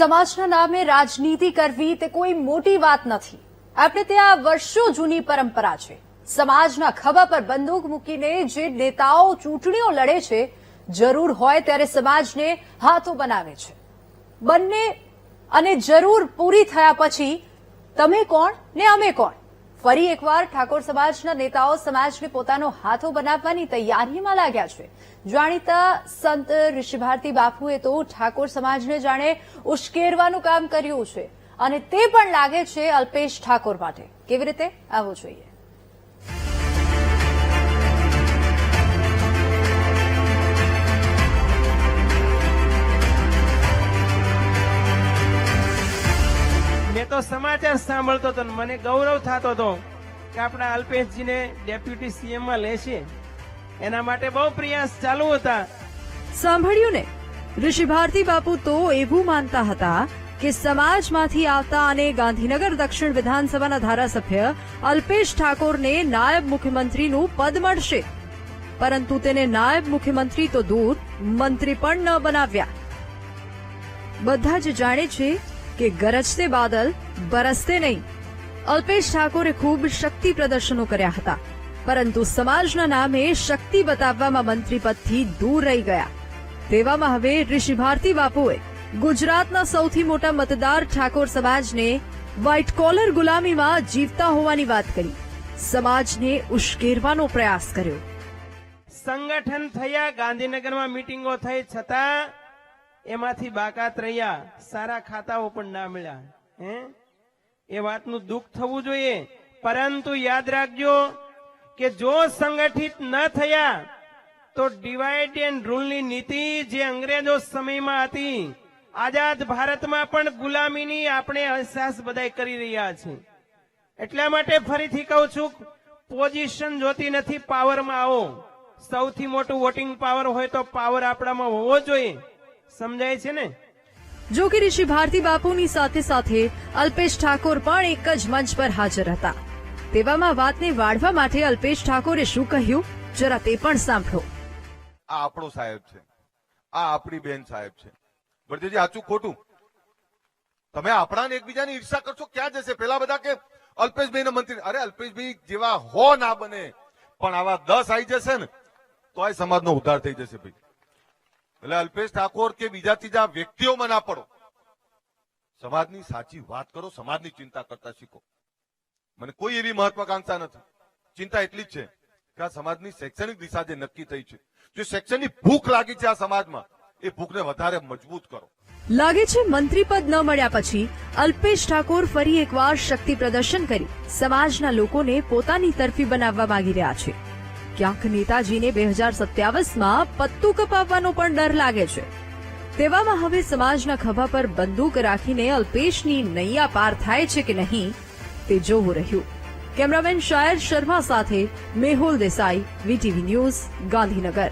સમાજના નામે રાજનીતિ કરવી તે કોઈ મોટી વાત નથી. આપણે ત્યાં વર્ષો જૂની પરંપરા છે. સમાજના ખભા પર બંદૂક મૂકીને જે નેતાઓ ચૂંટણીઓ લડે છે, જરૂર હોય ત્યારે સમાજને હાથો બનાવે છે. બંને અને જરૂર પૂરી થયા પછી, તમે કોણ ને અમે કોણ? ફરી એકવાર ઠાકોર સમાજના નેતાઓ સમાજને પોતાનો હાથો બનાવવાની તૈયારીમાં લાગ્યા છે. જાણીતા સંત ઋષિભારતી બાપુએ તો ઠાકોર સમાજને જાણે ઉશ્કેરવાનું કામ કર્યું છે. અને તે પણ લાગે છે અલ્પેશ ઠાકોર માટે. કેવી રીતે? આવવું જોઈએ. તો સમાચાર સાંભળતો હતો મને ગૌરવ થતો હતો કે આપણા અલ્પેશજીને ડેપ્યુટી સીએમમાં લેશે. એના માટે બહુ પ્રયાસ ચાલુ હતા. સાંભળ્યું ને? ઋષિ ભારતી બાપુ તો એવું માનતા હતા કે સમાજમાંથી આવતા અને ગાંધીનગર દક્ષિણ વિધાનસભાના ધારાસભ્ય અલ્પેશ ઠાકોરને નાયબ મુખ્યમંત્રીનું પદ મળશે. પરંતુ તેને નાયબ મુખ્યમંત્રી તો દૂર મંત્રી પણ ન બનાવ્યા. બધા જ જાણે છે કે ગરજતે બાદલ બરસતે નહીં. અલ્પેશ ઠાકોરે ખૂબ શક્તિ પ્રદર્શનો કર્યા હતા. પરંતુ સમાજના નામે શક્તિ બતાવવામાં મંત્રી પદથી દૂર રહી ગયા. તેવામાં હવે ઋષિ ભારતી બાપુએ ગુજરાતના સૌથી મોટા મતદાર ઠાકોર સમાજને વ્હાઇટ કોલર ગુલામીમાં જીવતા હોવાની વાત કરી. સમાજને ઉશ્કેરવાનો પ્રયાસ કર્યો. સંગઠન થયા ગાંધીનગરમાં મીટિંગો થઈ છતાં એમાંથી બાકાત રહ્યા સારા ખાતાઓ પણ ના મળ્યા, હે? એ વાતનું દુઃખ થવું જોઈએ. પરંતુ યાદ રાખજો કે જો સંગઠિત ન થયા, તો ડિવાઇડ એન્ડ રૂલની નીતિ જે અંગ્રેજો સમયમાં હતી, આઝાદ ભારતમાં પણ ગુલામીની આપણે અહેસાસ બધાય કરી રહ્યા છે એટલા માટે ફરીથી કહું છું પોઝિશન જોતી નથી પાવરમાં આવો. સૌથી મોટું વોટિંગ પાવર હોય તો પાવર આપણામાં હોવો જોઈએ. સમજાય છે ને? જો કે ઋષિ ભારતી બાપુની સાથે સાથે અલ્પેશ ઠાકોર પણ એક જ મંચ પર હાજર હતા. તેવામાં વાતને વાળવા માટે અલ્પેશ ઠાકોરે શું કહ્યું? જરા તે પણ સાંભળો. આ આપણો સાહેબ છે. આ આપણી બેન સાહેબ છે. બળદેવજી આચું ખોટું. તમે આપણાને એકબીજાની ઈર્ષા કરશો ક્યાં જશે? પેલા બધા કે અલ્પેશભાઈ મંત્રી અરે અલ્પેશભાઈ જેવા હો ના બને. પણ આવા દસ આવી જશે ને તો આ સમાજનો ઉદ્ધાર થઈ જશે ભાઈ. એટલે અલ્પેશ ઠાકોર કે બીજા ત્રીજા વ્યક્તિઓમાં ના પડો. સમાજની સાચી વાત કરો, સમાજની ચિંતા કરતા શીખો. મને કોઈ એવી મહત્વાકાંક્ષા નથી. ચિંતા એટલી જ છે કે આ સમાજની શૈક્ષણિક દિશા જે નક્કી થઈ છે, જે શૈક્ષણિક ભૂખ લાગી છે આ સમાજમાં, એ ભૂખને વધારે મજબૂત કરો. લાગે છે મંત્રી પદ ન મળ્યા પછી અલ્પેશ ઠાકોર ફરી એકવાર શક્તિ પ્રદર્શન કરી સમાજના લોકોને પોતાની તરફી બનાવવા માંગી રહ્યા છે. ક્યાંક નેતાજીને બે હજાર સત્યાવીસમાં પત્તું કપાવવાનો પણ ડર લાગે છે. તેવામાં હવે સમાજના ખભા પર બંદૂક રાખીને અલ્પેશની નૈયા પાર થાય છે કે નહીં, તે જોવું રહ્યું. કેમેરામેન શાયર શર્મા સાથે મેહુલ દેસાઈ, વીટીવી ન્યૂઝ, ગાંધીનગર.